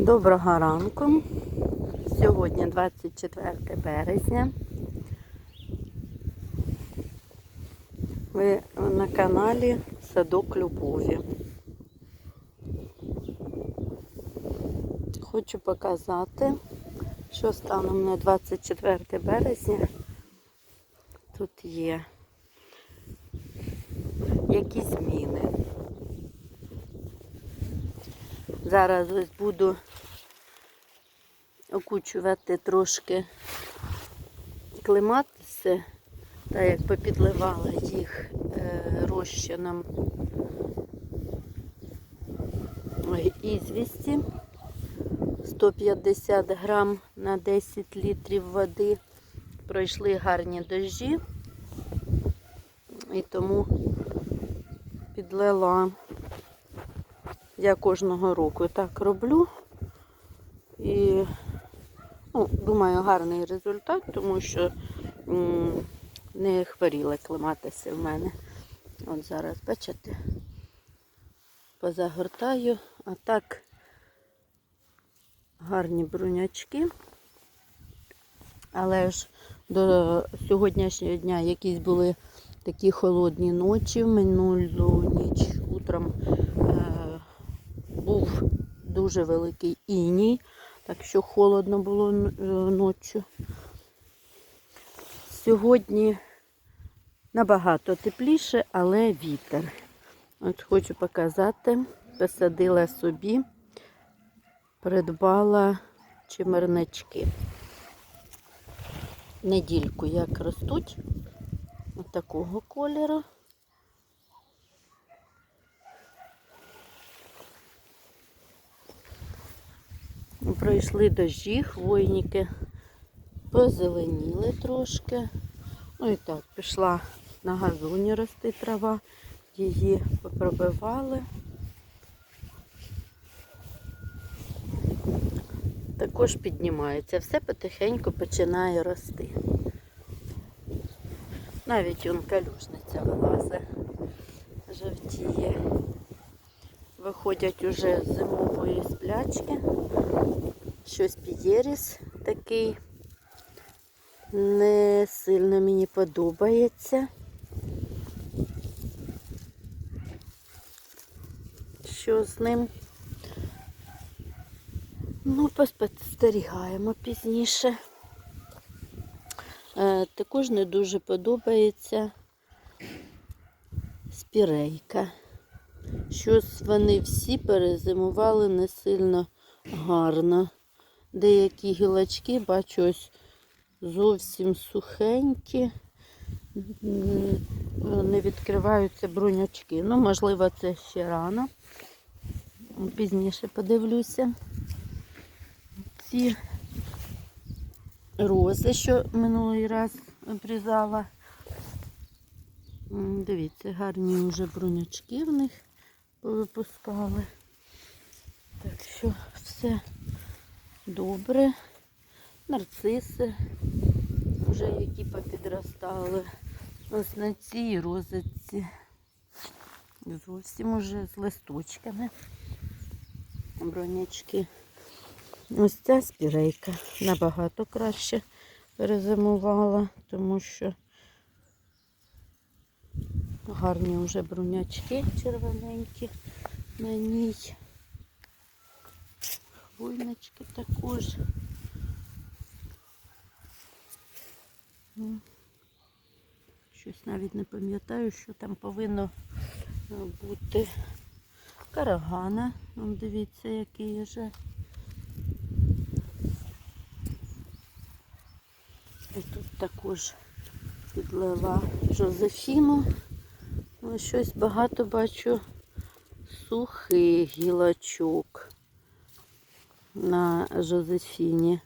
Доброго ранку. Сьогодні 24 березня. Ви на каналі Садок Любові. Хочу показати, що станом на 24 березня тут є які зміни. Зараз ось буду окучувати трошки клематиси, так як попідливала їх е, розчином ізвісті 150 грам на 10 літрів води. Пройшли гарні дощі і тому підлила. Я кожного року так роблю. І ну, думаю, гарний результат, тому що не хворіли клематися в мене. От зараз, бачите, позагортаю, а так гарні брунячки. Але ж до сьогоднішнього дня якісь були такі холодні ночі, минулу ніч утром е, був дуже великий іній, так що холодно було е, ночі. Сьогодні набагато тепліше, але вітер. От хочу показати, посадила собі, придбала чимернички. Недільку як ростуть, от такого кольору. Пройшли дощі, хвойники позеленіли трошки. Ну і так, пішла на газоні рости трава, її попробивали. Також піднімається, все потихеньку починає рости. Навіть он калюжниця вилазить, жовтіє. Виходять уже з зимової сплячки. Щось підєріс такий. Не сильно мені подобається. Що з ним? Ну, поспостерігаємо пізніше. Е, також не дуже подобається спірейка. Щось вони всі перезимували не сильно гарно. Деякі гілочки, бачу, ось зовсім сухенькі, не відкриваються брунячки. Ну, можливо, це ще рано. Пізніше подивлюся. Ці рози, що минулий раз обрізала. Дивіться, гарні вже брунячки в них повипускали. Так що все добре. Нарциси вже які попідростали. Ось на цій розиці. Зовсім уже з листочками. Бронячки. Ось ця спірейка набагато краще перезимувала, тому що гарні вже брунячки червоненькі на ній. Хвойнички також. Ну, Щось навіть не пам'ятаю, що там повинно е, бути карагана. Вон дивіться, який вже. І тут також підлила Жозефіну. Ну, щось багато бачу сухих гілочок на Жозефіні.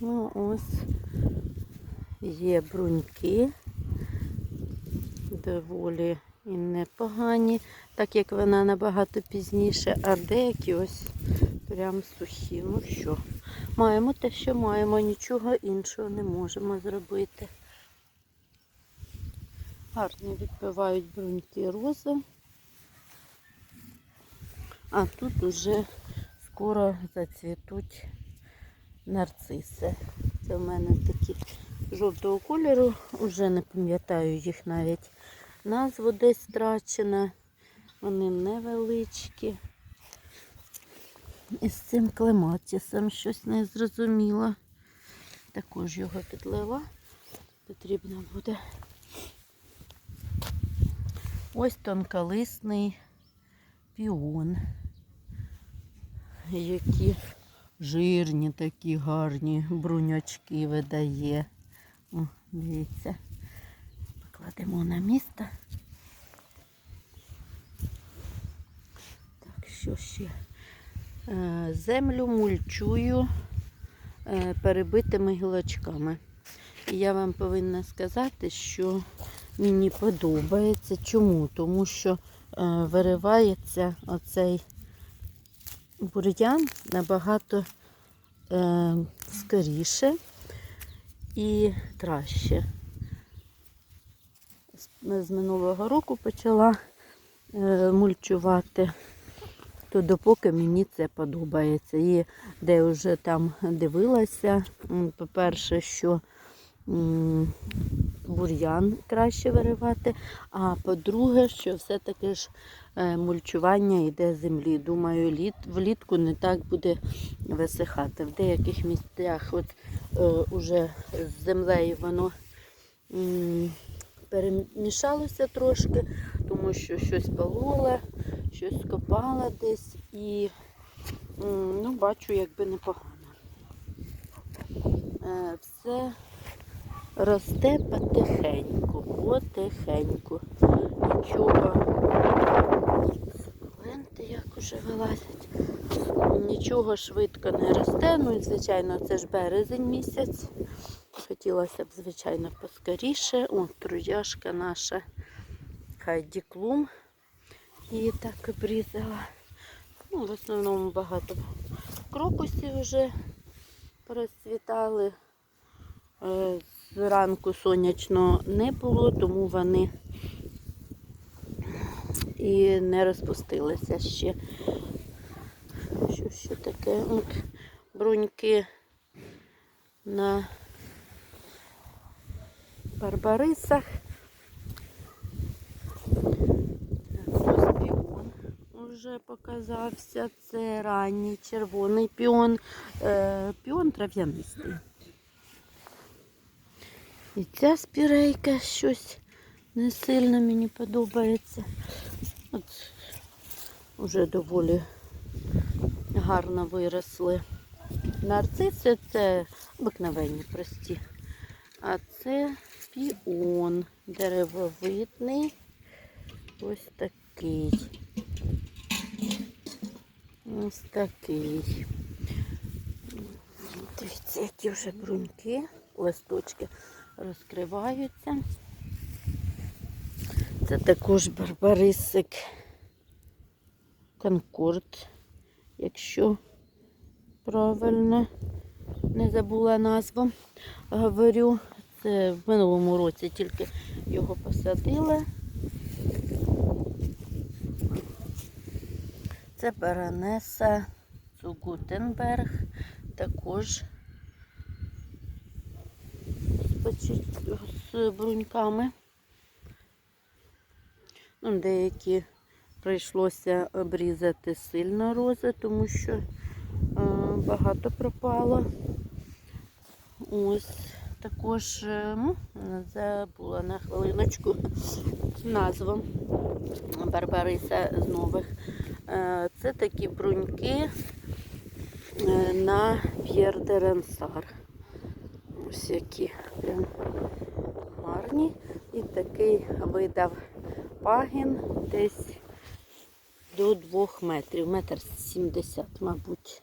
Ну, ось є бруньки, доволі і непогані, так як вона набагато пізніше, а деякі ось прям сухі. Ну що, маємо те, що маємо, нічого іншого не можемо зробити. Гарні відбивають бруньки рози. А тут уже скоро зацвітуть нарциси. Це в мене такі жовтого кольору, вже не пам'ятаю їх навіть назву десь втрачена. Вони невеличкі. І з цим клематісом щось не зрозуміло. Також його підлила. Потрібно буде. Ось тонколисний піон. Які жирні такі гарні бруньочки видає. О, дивіться. Покладемо на місце. Так, що ще? Е, Землю мульчую е, перебитими гілочками. І я вам повинна сказати, що мені подобається. Чому? Тому що е, виривається оцей бур'ян набагато скоріше і краще. З- минулого року почала мульчувати, то допоки мені це подобається. І де вже там дивилася, по-перше, що бур'ян краще виривати, а по-друге, що все-таки ж е, мульчування йде землі. Думаю, літ, влітку не так буде висихати. В деяких місцях от е, уже з землею воно перемішалося трошки, тому що щось полола, щось копала десь і ну, бачу, якби непогано. Е, Все росте потихеньку, потихеньку. Нічого. Ленти як уже вилазять. Нічого швидко не росте. Ну і звичайно, це ж березень місяць. Хотілося б, звичайно, поскоріше. О, труяшка наша Хайді Клум. Її так обрізала. Ну, в основному багато крокусів вже розцвітали. Е, Зранку сонячно не було, тому вони і не розпустилися ще. Що ще таке? От бруньки на барбарисах. Ось піон вже показався. Це ранній червоний піон. Е, піон трав'янистий. І ця спірейка щось не сильно мені подобається. От вже доволі гарно виросли. Нарциси це обикновенні прості. А це піон деревовидний. Ось такий. Ось такий. Дивіться, які вже бруньки, листочки розкриваються. Це також барбарисик Конкорд, якщо правильно не забула назву. Говорю, це в минулому році тільки його посадили. Це баронеса Цугутенберг, також з бруньками. Ну, деякі прийшлося обрізати сильно рози, тому що е, багато пропало. Ось також е, ну, забула на хвилиночку назву Барбариса з нових. Е, Це такі бруньки е, на П'єр де Ренсар. Ось які прям гарні. І такий видав пагін десь до двох метрів, метр сімдесят, мабуть.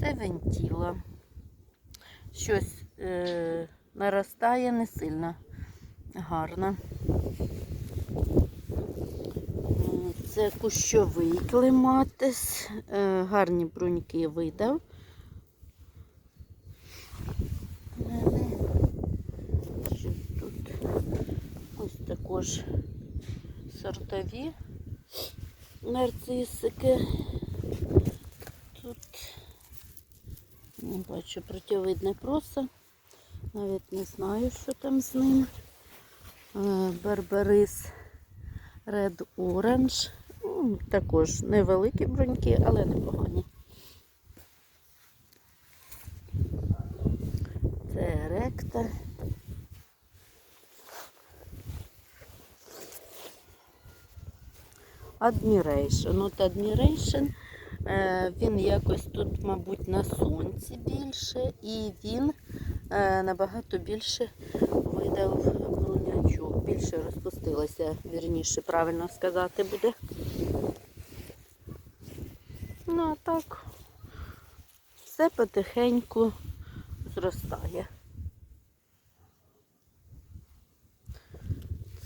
Це вентіла. Щось е, наростає не сильно гарно. Це кущовий клематис, е, гарні бруньки видав. Тут? Ось також сортові. нарцисики. Тут не бачу противидне просто. Навіть не знаю, що там з ним. Е, Барбарис Red Orange. Також невеликі бруньки, але непогані. Це ректор. Admiration. От Admiration, він якось тут, мабуть, на сонці більше, і він е, набагато більше видав брунячок, більше розпустилося, вірніше, правильно сказати буде. Ну, а так, все потихеньку зростає.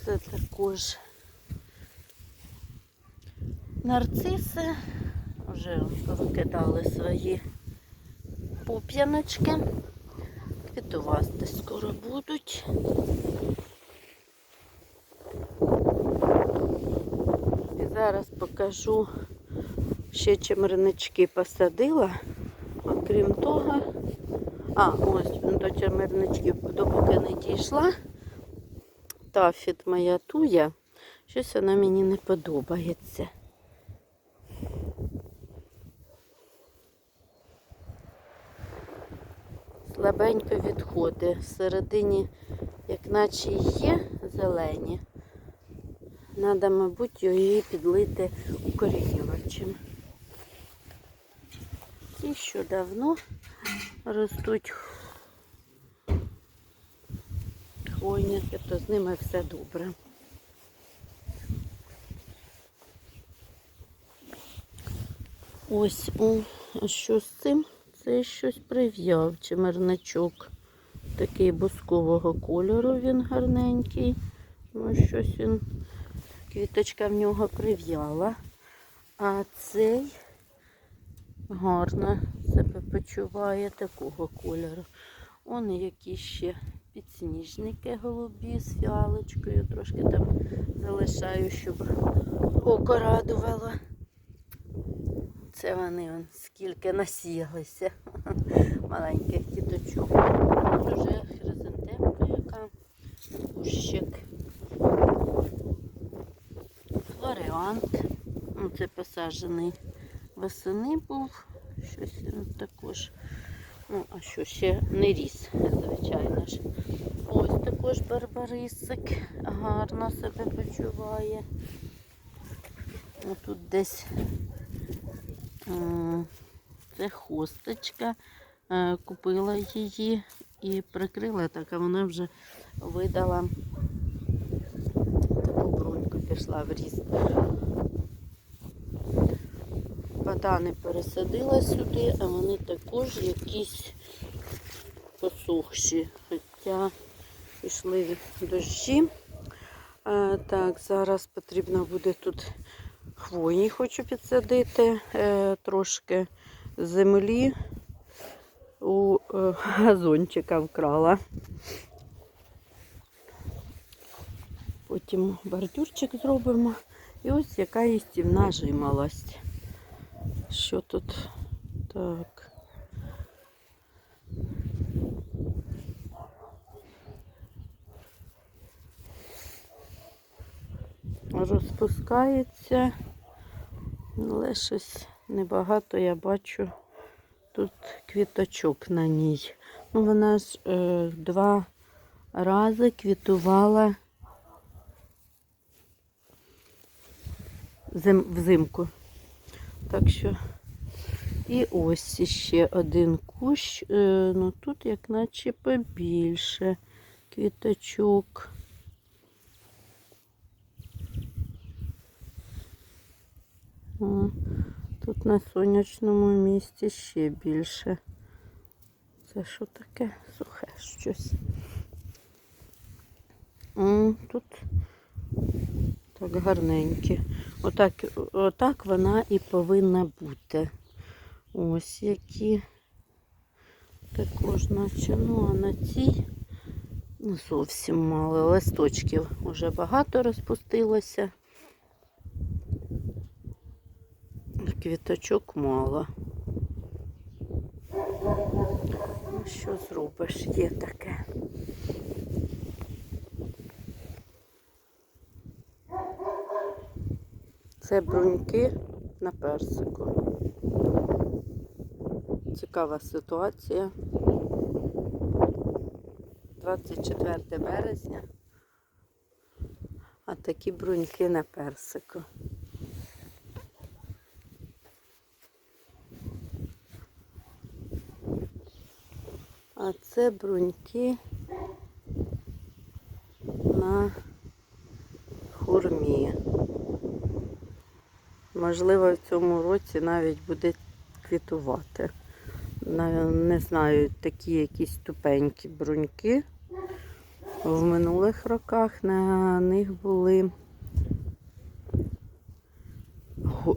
Це також нарциси. Вже повикидали свої пуп'яночки. Квітувасти скоро будуть. І зараз покажу ще чимернички посадила. Окрім того, а, ось до чимерничків, допоки не дійшла. Тафіт моя туя. Щось вона мені не подобається. Слабенько відходить. Всередині, як наче є зелені. Треба, мабуть, її підлити укорінювачем. Ті, що давно ростуть хвойники, то з ними все добре. Ось, о, що з цим? Це щось прив'яв, чимерничок. Такий бускового кольору він гарненький. Ну, щось він, квіточка в нього прив'яла. А цей гарно себе почуває такого кольору. Он які ще підсніжники голубі з фіалочкою. Трошки там залишаю, щоб око радувало. Це вони он, скільки насіялися маленьких діточок. Тут вже хризантемка яка, кущик. Флоріант. Ну, Це посаджений восени був. Щось він також. Ну, а що ще не ріс, звичайно ж. Ось також барбарисик гарно себе почуває. Тут десь Це хосточка. Е, Купила її і прикрила, так а вона вже видала таку бруньку, пішла в ріст. Бадани пересадила сюди, а вони також якісь посухші, хоча пішли дощі. Е, Так, зараз потрібно буде тут хвойні хочу підсадити, е, трошки землі у е, газончика вкрала. Потім бордюрчик зробимо. І ось яка їстівна жимолость. Що тут так? Розпускається, але щось небагато я бачу тут квіточок на ній. Ну, вона ж е, два рази квітувала зим, взимку. Так що і ось ще один кущ. Е, ну тут як наче побільше квіточок. Тут на сонячному місці ще більше. Це що таке? Сухе щось. Тут так гарненькі. Отак, отак вона і повинна бути. Ось які. Також наче, ну, а на цій зовсім мало. Листочків вже багато розпустилося. Квіточок мало. Ну, що зробиш, є таке. Це бруньки на персику. Цікава ситуація. 24 березня. А такі бруньки на персику. А це бруньки на хурмі. Можливо, в цьому році навіть буде квітувати. Не знаю, такі якісь тупенькі бруньки. В минулих роках на них були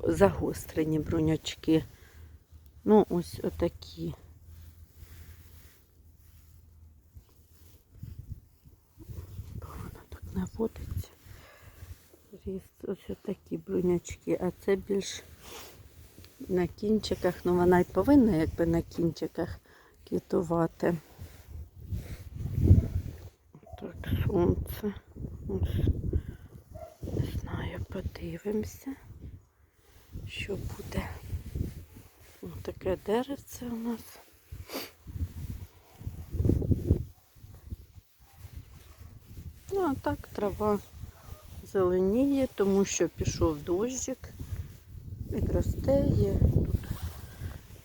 загострені брунячки. Ну, ось отакі. Так наводиться. Ріст, ось отакі брунячки, а це більш на кінчиках, ну вона й повинна якби на кінчиках квітувати. Так, сонце. Ось. Не знаю, подивимося, що буде. Ось таке деревце у нас. Ну, а так трава зеленіє, тому що пішов дощик. Підросте є тут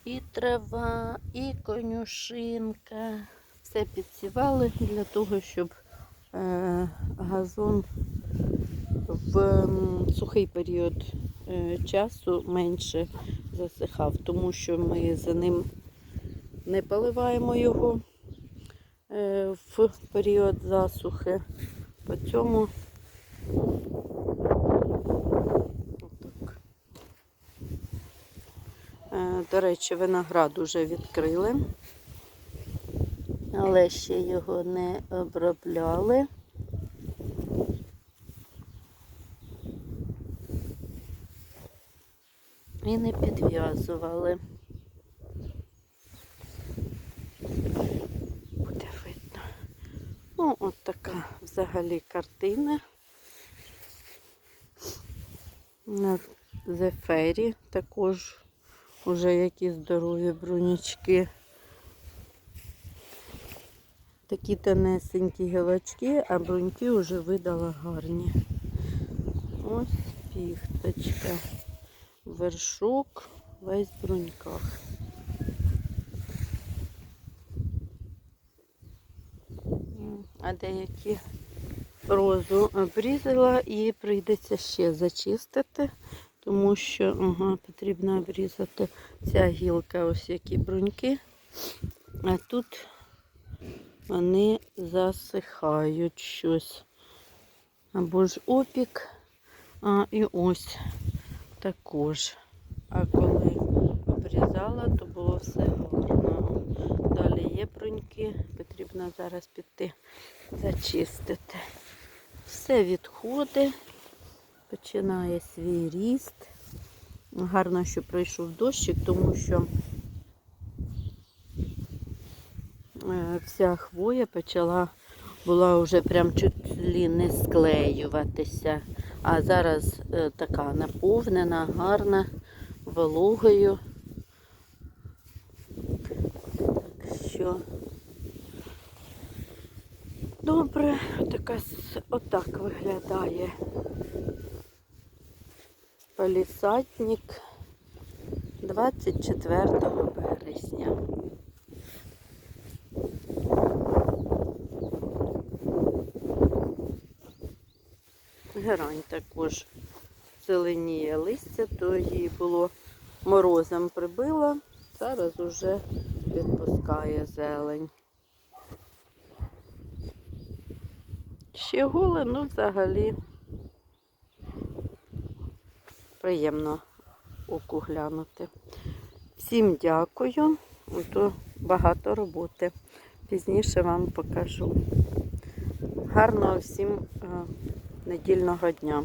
і трава, і конюшинка. Все підсівали для того, щоб е, газон в сухий період е, часу менше засихав, тому що ми за ним не поливаємо його е, в період засухи. По цьому отак. Е, До речі, виноград уже відкрили, але ще його не обробляли. І не підв'язували. Буде видно. Ну, от така взагалі картина. На зефері також уже які здорові брунячки. Такі тонесенькі гілочки, а бруньки вже видала гарні. Ось піхточка. Вершок весь в бруньках. А деякі розу обрізала і прийдеться ще зачистити, тому що ага, потрібно обрізати ця гілка, ось які бруньки. А тут вони засихають щось. Або ж опік, а і ось також. А коли обрізала, то було все гарно. Далі є бруньки, потрібно зараз піти зачистити. Все відходить, починає свій ріст. Гарно, що пройшов дощик, тому що е, вся хвоя почала, була вже прям чуть ли не склеюватися. А зараз е, така наповнена, гарна, вологою. Так що добре, така, отак виглядає палісадник 24 березня. Герань також зеленіє листя, то її було морозом прибило, зараз уже відпускає зелень. Ще голе, ну взагалі приємно оку глянути. Всім дякую, Тут багато роботи. Пізніше вам покажу. Гарного всім е, недільного дня.